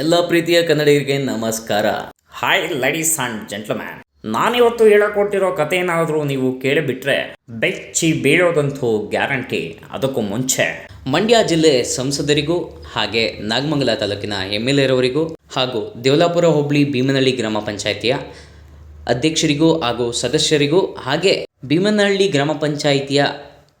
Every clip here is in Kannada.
ಎಲ್ಲ ಪ್ರೀತಿಯ ಕನ್ನಡಿಗರಿಗೆ ನಮಸ್ಕಾರ. ಹಾಯ್ ಲೇಡೀಸ್ ಅಂಡ್ ಜೆಂಟ್ಲ್ಮ್ಯಾನ್ ನಾನಿವತ್ತು ಹೇಳಕೊಟ್ಟಿರೋ ಕತೆ ಏನಾದರೂ ನೀವು ಕೇಳಿಬಿಟ್ರೆ ಬೆಚ್ಚಿ ಬೀಳೋದಂತೂ ಗ್ಯಾರಂಟಿ. ಅದಕ್ಕೂ ಮುಂಚೆ ಮಂಡ್ಯ ಜಿಲ್ಲೆ ಸಂಸದರಿಗೂ ಹಾಗೆ ನಾಗಮಂಗಲ ತಾಲೂಕಿನ ಎಂ ಎಲ್ ಎರವರಿಗೂ ಹಾಗೂ ದೇವಲಾಪುರ ಹೋಬಳಿ ಭೀಮನಹಳ್ಳಿ ಗ್ರಾಮ ಪಂಚಾಯಿತಿಯ ಅಧ್ಯಕ್ಷರಿಗೂ ಹಾಗೂ ಸದಸ್ಯರಿಗೂ ಹಾಗೆ ಭೀಮನಹಳ್ಳಿ ಗ್ರಾಮ ಪಂಚಾಯಿತಿಯ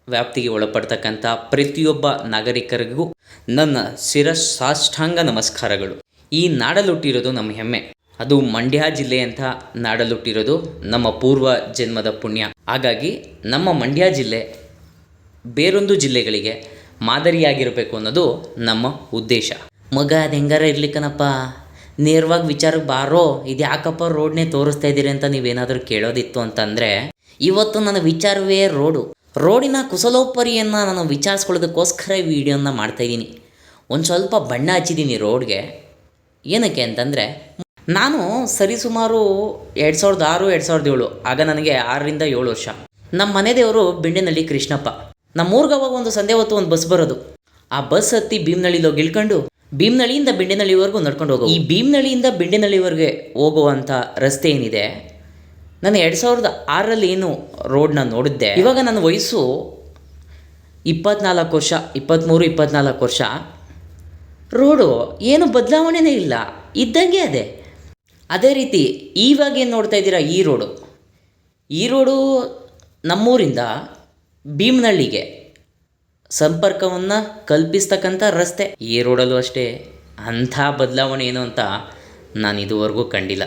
ವ್ಯಾಪ್ತಿಗೆ ಒಳಪಡ್ತಕ್ಕಂಥ ಪ್ರತಿಯೊಬ್ಬ ನಾಗರಿಕರಿಗೂ ನನ್ನ ಶಿರಸಾಷ್ಟಾಂಗ ನಮಸ್ಕಾರಗಳು. ಈ ನಾಡಲುಟ್ಟಿರೋದು ನಮ್ಮ ಹೆಮ್ಮೆ. ಅದು ಮಂಡ್ಯ ಜಿಲ್ಲೆ ಅಂತ ನಾಡಲುಟ್ಟಿರೋದು ನಮ್ಮ ಪೂರ್ವ ಜನ್ಮದ ಪುಣ್ಯ. ಹಾಗಾಗಿ ನಮ್ಮ ಮಂಡ್ಯ ಜಿಲ್ಲೆ ಬೇರೊಂದು ಜಿಲ್ಲೆಗಳಿಗೆ ಮಾದರಿಯಾಗಿರಬೇಕು ಅನ್ನೋದು ನಮ್ಮ ಉದ್ದೇಶ. ಮಗ, ಅದು ಹೆಂಗಾರ ಇರ್ಲಿಕ್ಕನಪ್ಪ ನೇರವಾಗಿ ವಿಚಾರಕ್ಕೆ ಬಾರೋ, ಇದು ಯಾಕಪ್ಪ ರೋಡ್ನೇ ತೋರಿಸ್ತಾ ಇದ್ದೀರಿ ಅಂತ ನೀವೇನಾದರೂ ಕೇಳೋದಿತ್ತು ಅಂತಂದರೆ, ಇವತ್ತು ನನ್ನ ವಿಚಾರವೇ ರೋಡು. ರೋಡಿನ ಕುಸಲೋಪರಿಯನ್ನು ನಾನು ವಿಚಾರಿಸ್ಕೊಳ್ಳೋದಕ್ಕೋಸ್ಕರ ಈ ವಿಡಿಯೋನ ಮಾಡ್ತಾಯಿದ್ದೀನಿ. ಒಂದು ಸ್ವಲ್ಪ ಬಣ್ಣ ಹಚ್ಚಿದ್ದೀನಿ ರೋಡ್ಗೆ. ಏನಕ್ಕೆ ಅಂತಂದರೆ, ನಾನು ಸರಿಸುಮಾರು ಎರಡು ಸಾವಿರದ ಆರು, ಎರಡು ಸಾವಿರದ ಏಳು, ಆಗ ನನಗೆ ಆರರಿಂದ ಏಳು ವರ್ಷ. ನಮ್ಮ ಮನೆ ದೇವರು ಬೆಂಡೆನಳ್ಳಿ ಕೃಷ್ಣಪ್ಪ. ನಮ್ಮೂರ್ಗವಾಗ ಒಂದು ಸಂಧೆ ಹೊತ್ತು ಒಂದು ಬಸ್ ಬರೋದು. ಆ ಬಸ್ ಹತ್ತಿ ಭೀಮ್ನಳ್ಳಿಲೋಗಿ ಇಳ್ಕೊಂಡು, ಭೀಮ್ನಳ್ಳಿಯಿಂದ ಬಿಂಡೆನಳ್ಳಿವರೆಗೂ ನಡ್ಕೊಂಡು ಹೋಗೋ. ಈ ಭೀಮ್ನಳ್ಳಿಯಿಂದ ಬೆಂಡೆನಳ್ಳಿವರೆಗೆ ಹೋಗುವಂಥ ರಸ್ತೆ ಏನಿದೆ ನಾನು ಎರಡು ಸಾವಿರದ ಆರರಲ್ಲಿ ಏನು ರೋಡ್ನ ನೋಡಿದ್ದೆ, ಇವಾಗ ನನ್ನ ವಯಸ್ಸು ಇಪ್ಪತ್ನಾಲ್ಕು ವರ್ಷ ಇಪ್ಪತ್ತ್ಮೂರು ಇಪ್ಪತ್ನಾಲ್ಕು ವರ್ಷ. ರೋಡು ಏನು ಬದಲಾವಣೆನೇ ಇಲ್ಲ, ಇದ್ದಂಗೆ ಅದೇ. ಅದೇ ರೀತಿ ಇವಾಗ ಏನು ನೋಡ್ತಾ ಇದ್ದೀರಾ ಈ ರೋಡು? ಈ ರೋಡು ನಮ್ಮೂರಿಂದ ಭೀಮನಹಳ್ಳಿಗೆ ಸಂಪರ್ಕವನ್ನು ಕಲ್ಪಿಸ್ತಕ್ಕಂಥ ರಸ್ತೆ. ಈ ರೋಡಲ್ಲೂ ಅಷ್ಟೇ, ಅಂಥ ಬದಲಾವಣೆ ಏನು ಅಂತ ನಾನು ಇದುವರೆಗೂ ಕಂಡಿಲ್ಲ.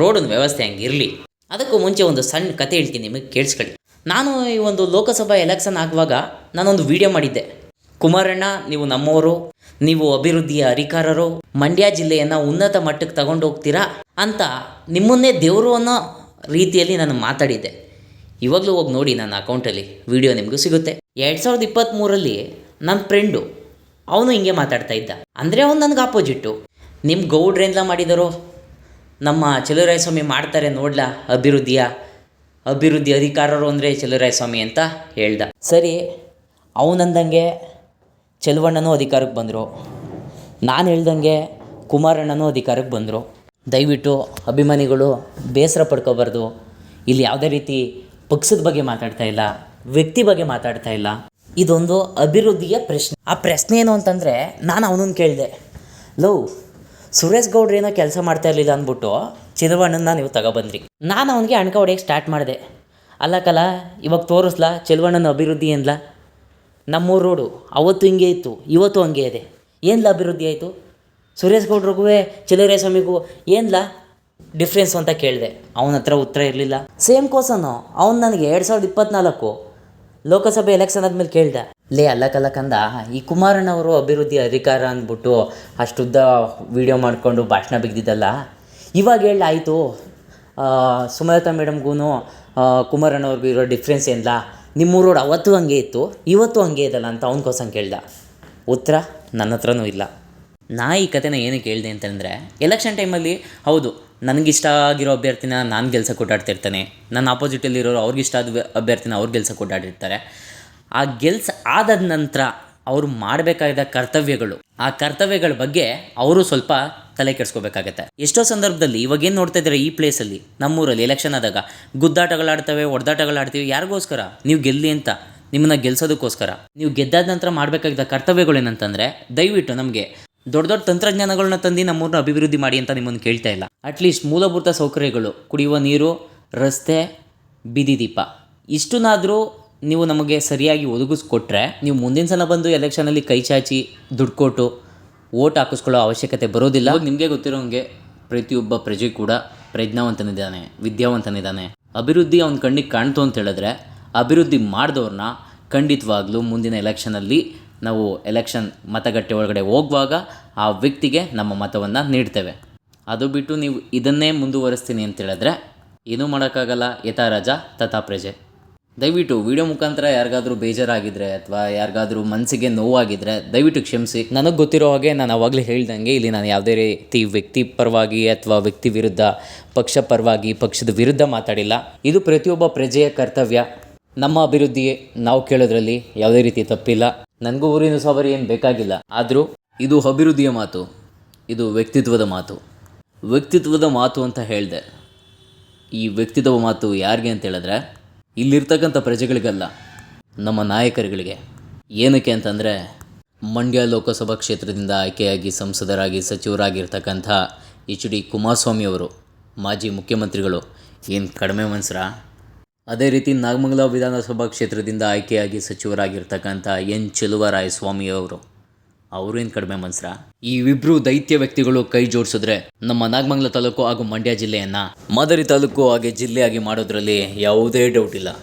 ರೋಡಿನ ವ್ಯವಸ್ಥೆ ಹಂಗಿರಲಿ. ಅದಕ್ಕೂ ಮುಂಚೆ ಒಂದು ಸಣ್ಣ ಕತೆ ಹೇಳ್ತೀನಿ ನಿಮಗೆ, ಕೇಳಿಸ್ಕೊಳ್ಳಿ. ನಾನು ಈ ಒಂದು ಲೋಕಸಭಾ ಎಲೆಕ್ಷನ್ ಆಗುವಾಗ ನಾನೊಂದು ವಿಡಿಯೋ ಮಾಡಿದ್ದೆ. ಕುಮಾರಣ್ಣ, ನೀವು ನಮ್ಮವರು, ನೀವು ಅಭಿವೃದ್ಧಿಯ ಅಧಿಕಾರರು, ಮಂಡ್ಯ ಜಿಲ್ಲೆಯನ್ನು ಉನ್ನತ ಮಟ್ಟಕ್ಕೆ ತಗೊಂಡು ಹೋಗ್ತೀರಾ ಅಂತ ನಿಮ್ಮನ್ನೇ ದೇವರು ಅನ್ನೋ ರೀತಿಯಲ್ಲಿ ನಾನು ಮಾತಾಡಿದ್ದೆ. ಇವಾಗಲೂ ಹೋಗಿ ನೋಡಿ ನನ್ನ ಅಕೌಂಟಲ್ಲಿ ವಿಡಿಯೋ ನಿಮಗೂ ಸಿಗುತ್ತೆ. ಎರಡು ಸಾವಿರದ ಇಪ್ಪತ್ತ್ಮೂರಲ್ಲಿ ನನ್ನ ಫ್ರೆಂಡು ಅವನು ಹಿಂಗೆ ಮಾತಾಡ್ತಾ ಇದ್ದ. ಅಂದರೆ ಅವನು ನನಗೆ ಆಪೋಸಿಟ್ಟು ನಿಮ್ಮ ಗೌಡ್ರೆಂದ ಮಾಡಿದರು? ನಮ್ಮ ಸ್ವಾಮಿ ಮಾಡ್ತಾರೆ ನೋಡ್ಲಾ, ಅಭಿವೃದ್ಧಿಯ. ಅಭಿವೃದ್ಧಿ ಅಧಿಕಾರರು ಅಂದರೆ ಸ್ವಾಮಿ ಅಂತ ಹೇಳ್ದ. ಸರಿ, ಅವನಂದಂಗೆ ಚೆಲುವಣ್ಣನೂ ಅಧಿಕಾರಕ್ಕೆ ಬಂದರು. ನಾನು ಹೇಳ್ದಂಗೆ ಕುಮಾರಣ್ಣನೂ ಅಧಿಕಾರಕ್ಕೆ ಬಂದರು. ದಯವಿಟ್ಟು ಅಭಿಮಾನಿಗಳು ಬೇಸರ ಪಡ್ಕೋಬಾರ್ದು. ಇಲ್ಲಿ ಯಾವುದೇ ರೀತಿ ಪಕ್ಷದ ಬಗ್ಗೆ ಮಾತಾಡ್ತಾ ಇಲ್ಲ, ವ್ಯಕ್ತಿ ಬಗ್ಗೆ ಮಾತಾಡ್ತಾ ಇಲ್ಲ. ಇದೊಂದು ಅಭಿವೃದ್ಧಿಯ ಪ್ರಶ್ನೆ. ಆ ಪ್ರಶ್ನೆ ಏನು ಅಂತಂದರೆ, ನಾನು ಅವನನ್ನು ಕೇಳಿದೆ. ಲವ್ ಸುರೇಶ್ ಗೌಡ್ರು ಏನೋ ಕೆಲಸ ಮಾಡ್ತಾ ಇರಲಿಲ್ಲ ಅಂದ್ಬಿಟ್ಟು ಚಿಲುವಣ್ಣನ ನೀವು ತಗೊಬಂದ್ರಿ ನಾನು ಅವನಿಗೆ ಅಣ್ಕ ಹೊಡೆಯೋಕೆ ಸ್ಟಾರ್ಟ್ ಮಾಡಿದೆ. ಅಲ್ಲ ಕಲ, ಇವಾಗ ತೋರಿಸ್ಲಾ, ಚೆಲುವಣ್ಣನ ಅಭಿವೃದ್ಧಿ ಏನ್ಲ? ನಮ್ಮೂರು ರೋಡು, ಅವತ್ತು ಹಿಂಗೆ ಇತ್ತು, ಇವತ್ತು ಹಂಗೆ ಇದೆ. ಏನ್ಲ ಅಭಿವೃದ್ಧಿ ಆಯಿತು? ಸುರೇಶ್ ಗೌಡ್ರಿಗೂ ಸ್ವಾಮಿಗೂ ಏನ್ಲ ಡಿಫ್ರೆನ್ಸ್ ಅಂತ ಕೇಳಿದೆ. ಅವನ ಹತ್ರ ಉತ್ತರ ಇರಲಿಲ್ಲ. ಸೇಮ್ ಕೋಸನು ಅವ್ನು ನನಗೆ ಎರಡು ಸಾವಿರದ ಇಪ್ಪತ್ನಾಲ್ಕು ಲೋಕಸಭೆ ಎಲೆಕ್ಷನ್ ಆದಮೇಲೆ ಕೇಳ್ದೆ. ಲೇ, ಅಲ್ಲ ಕಲಕಂದ ಈ ಕುಮಾರಣ್ಣವರು ಅಭಿವೃದ್ಧಿ ಅಧಿಕಾರ ಅಂದ್ಬಿಟ್ಟು ಅಷ್ಟುದ್ದ ವಿಡಿಯೋ ಮಾಡಿಕೊಂಡು ಭಾಷಣ ಬಿಗ್ದಿದ್ದಲ್ಲ? ಇವಾಗ ಹೇಳಿ ಆಯಿತು. ಸುಮಲತಾ ಮೇಡಮ್ಗೂ ಕುಮಾರಣ್ಣವ್ರಿಗೂ ಇರೋ ಡಿಫ್ರೆನ್ಸ್ ಏನಿಲ್ಲ ನಿಮ್ಮೂರೋಡು ಅವತ್ತು ಹಂಗೆ ಇತ್ತು, ಇವತ್ತು ಹಂಗೆ ಇದಲ್ಲ ಅಂತ ಅವ್ನ ಕೋಸಂಗೆ ಕೇಳ್ದ. ಉತ್ತರ, ನನ್ನ ಹತ್ರನೂ ಇಲ್ಲ. ನಾ ಈ ಕತೆನ ಏನಕ್ಕೆ ಹೇಳಿದೆ ಅಂತಂದರೆ ಎಲೆಕ್ಷನ್ ಟೈಮಲ್ಲಿ ಹೌದು, ನನಗಿಷ್ಟ ಆಗಿರೋ ಅಭ್ಯರ್ಥಿನ ನಾನು ಗೆಲ್ಸಕ್ಕೆ ಓಡಾಡ್ತಿರ್ತಾನೆ. ನನ್ನ ಆಪೋಸಿಟಲ್ಲಿರೋರು ಅವ್ರಿಗಿಷ್ಟ ಆದ ಅಭ್ಯರ್ಥಿನ ಅವ್ರು ಗೆಲ್ಸಕ್ಕೆ ಓಡಾಡಿರ್ತಾರೆ. ಆ ಗೆಲ್ಸ್ ಆದ ನಂತರ ಅವರು ಮಾಡಬೇಕಾದ ಕರ್ತವ್ಯಗಳು. ಆ ಕರ್ತವ್ಯಗಳ ಬಗ್ಗೆ ಅವರು ಸ್ವಲ್ಪ ತಲೆ ಕೆಡಿಸ್ಕೋಬೇಕಾಗತ್ತೆ. ಎಷ್ಟೋ ಸಂದರ್ಭದಲ್ಲಿ ಇವಾಗ ಏನು ನೋಡ್ತಾ ಇದ್ದಾರೆ ಈ ಪ್ಲೇಸಲ್ಲಿ? ನಮ್ಮೂರಲ್ಲಿ ಎಲೆಕ್ಷನ್ ಆದಾಗ ಗುದ್ದಾಟಗಳಾಡ್ತವೆ ಹೊಡೆದಾಟಗಳಾಡ್ತೀವಿ ಯಾರಿಗೋಸ್ಕರ? ನೀವು ಗೆಲ್ಲಿ ಅಂತ. ನಿಮ್ಮನ್ನ ಗೆಲ್ಸೋದಕ್ಕೋಸ್ಕರ. ನೀವು ಗೆದ್ದಾದ ನಂತರ ಮಾಡಬೇಕಾಗಿದ್ದ ಕರ್ತವ್ಯಗಳೇನಂತಂದರೆ, ದಯವಿಟ್ಟು ನಮಗೆ ದೊಡ್ಡ ದೊಡ್ಡ ತಂತ್ರಜ್ಞಾನಗಳನ್ನ ತಂದು ನಮ್ಮೂರನ್ನ ಅಭಿವೃದ್ಧಿ ಮಾಡಿ ಅಂತ ನಿಮ್ಮನ್ನು ಕೇಳ್ತಾ ಇಲ್ಲ. ಅಟ್ಲೀಸ್ಟ್ ಮೂಲಭೂತ ಸೌಕರ್ಯಗಳು, ಕುಡಿಯುವ ನೀರು, ರಸ್ತೆ, ಬೀದಿ ದೀಪ. ಇಷ್ಟನ್ನಾದರೂ ನೀವು ನಮಗೆ ಸರಿಯಾಗಿ ಒದಗಿಸ್ಕೊಟ್ರೆ, ನೀವು ಮುಂದಿನ ಸಲ ಬಂದು ಎಲೆಕ್ಷನಲ್ಲಿ ಕೈ ಚಾಚಿ ದುಡ್ಡು ಕೊಟ್ಟು ಓಟ್ ಹಾಕಿಸ್ಕೊಳ್ಳೋ ಅವಶ್ಯಕತೆ ಬರೋದಿಲ್ಲ. ನಿಮಗೆ ಗೊತ್ತಿರೋಂಗೆ ಪ್ರತಿಯೊಬ್ಬ ಪ್ರಜೆ ಕೂಡ ಪ್ರಜ್ಞಾವಂತನಿದ್ದಾನೆ, ವಿದ್ಯಾವಂತನಿದ್ದಾನೆ. ಅಭಿವೃದ್ಧಿ ಅವ್ನ ಕಣ್ಣಿಗೆ ಕಾಣ್ತು ಅಂತ ಹೇಳಿದ್ರೆ, ಅಭಿವೃದ್ಧಿ ಮಾಡಿದವ್ರನ್ನ ಖಂಡಿತವಾಗ್ಲೂ ಮುಂದಿನ ಎಲೆಕ್ಷನಲ್ಲಿ ನಾವು ಎಲೆಕ್ಷನ್ ಮತಗಟ್ಟೆ ಒಳಗಡೆ ಹೋಗುವಾಗ ಆ ವ್ಯಕ್ತಿಗೆ ನಮ್ಮ ಮತವನ್ನು ನೀಡ್ತೇವೆ. ಅದು ಬಿಟ್ಟು ನೀವು ಇದನ್ನೇ ಮುಂದುವರಿಸ್ತೀನಿ ಅಂತ ಹೇಳಿದ್ರೆ, ಏನೂ ಮಾಡೋಕ್ಕಾಗಲ್ಲ, ಯಥಾ ರಾಜ, ತಥಾ ಪ್ರಜೆ. ದಯವಿಟ್ಟು ವಿಡಿಯೋ ಮುಖಾಂತರ ಯಾರಿಗಾದರೂ ಬೇಜಾರಾಗಿದ್ರೆ ಅಥವಾ ಯಾರಿಗಾದರೂ ಮನಸ್ಸಿಗೆ ನೋವಾಗಿದ್ರೆ ದಯವಿಟ್ಟು ಕ್ಷಮಿಸಿ. ನನಗೆ ಗೊತ್ತಿರೋ ಹಾಗೆ ನಾನು ಅವಾಗಲೇ ಹೇಳ್ದಂಗೆ ಇಲ್ಲಿ ನಾನು ಯಾವುದೇ ರೀತಿ ವ್ಯಕ್ತಿ ಪರವಾಗಿ ಅಥವಾ ವ್ಯಕ್ತಿ ವಿರುದ್ಧ, ಪಕ್ಷ ಪರವಾಗಿ, ಪಕ್ಷದ ವಿರುದ್ಧ ಮಾತಾಡಿಲ್ಲ. ಇದು ಪ್ರತಿಯೊಬ್ಬ ಪ್ರಜೆಯ ಕರ್ತವ್ಯ. ನಮ್ಮ ಅಭಿವೃದ್ಧಿ ನಾವು ಕೇಳೋದ್ರಲ್ಲಿ ಯಾವುದೇ ರೀತಿ ತಪ್ಪಿಲ್ಲ. ನನಗೂ ಊರಿನ ಸವಾರಿ ಏನು ಬೇಕಾಗಿಲ್ಲ. ಆದರೂ ಇದು ಅಭಿವೃದ್ಧಿಯ ಮಾತು, ಇದು ವ್ಯಕ್ತಿತ್ವದ ಮಾತು. ವ್ಯಕ್ತಿತ್ವದ ಮಾತು ಅಂತ ಹೇಳಿದೆ, ಈ ವ್ಯಕ್ತಿತ್ವ ಮಾತು ಯಾರಿಗೆ ಅಂತ ಹೇಳಿದ್ರೆ ಇಲ್ಲಿರ್ತಕ್ಕಂಥ ಪ್ರಜೆಗಳಿಗಲ್ಲ, ನಮ್ಮ ನಾಯಕರುಗಳಿಗೆ. ಏನಕ್ಕೆ ಅಂತಂದರೆ, ಮಂಡ್ಯ ಲೋಕಸಭಾ ಕ್ಷೇತ್ರದಿಂದ ಆಯ್ಕೆಯಾಗಿ ಸಂಸದರಾಗಿ ಸಚಿವರಾಗಿರ್ತಕ್ಕಂಥ ಎಚ್ ಡಿ ಕುಮಾರಸ್ವಾಮಿ ಅವರು, ಮಾಜಿ ಮುಖ್ಯಮಂತ್ರಿಗಳು, ಏನು ಕಡಿಮೆ ಮನ್ಸರ? ಅದೇ ರೀತಿ ನಾಗಮಂಗಲ ವಿಧಾನಸಭಾ ಕ್ಷೇತ್ರದಿಂದ ಆಯ್ಕೆಯಾಗಿ ಸಚಿವರಾಗಿರ್ತಕ್ಕಂಥ ಎನ್ ಚೆಲುವರಾಯಸ್ವಾಮಿ ಅವರು ಅವ್ರೇನು ಕಡಿಮೆ ಮನ್ಸ್ರ? ಈ ಇಬ್ರು ದೈತ್ಯ ವ್ಯಕ್ತಿಗಳು ಕೈ ಜೋಡಿಸಿದ್ರೆ ನಮ್ಮ ನಾಗಮಂಗಲ ತಾಲೂಕು ಹಾಗೂ ಮಂಡ್ಯ ಜಿಲ್ಲೆಯನ್ನ ಮಾದರಿ ತಾಲೂಕು ಹಾಗೆ ಜಿಲ್ಲೆಯಾಗಿ ಮಾಡೋದ್ರಲ್ಲಿ ಯಾವುದೇ ಡೌಟ್ ಇಲ್ಲ.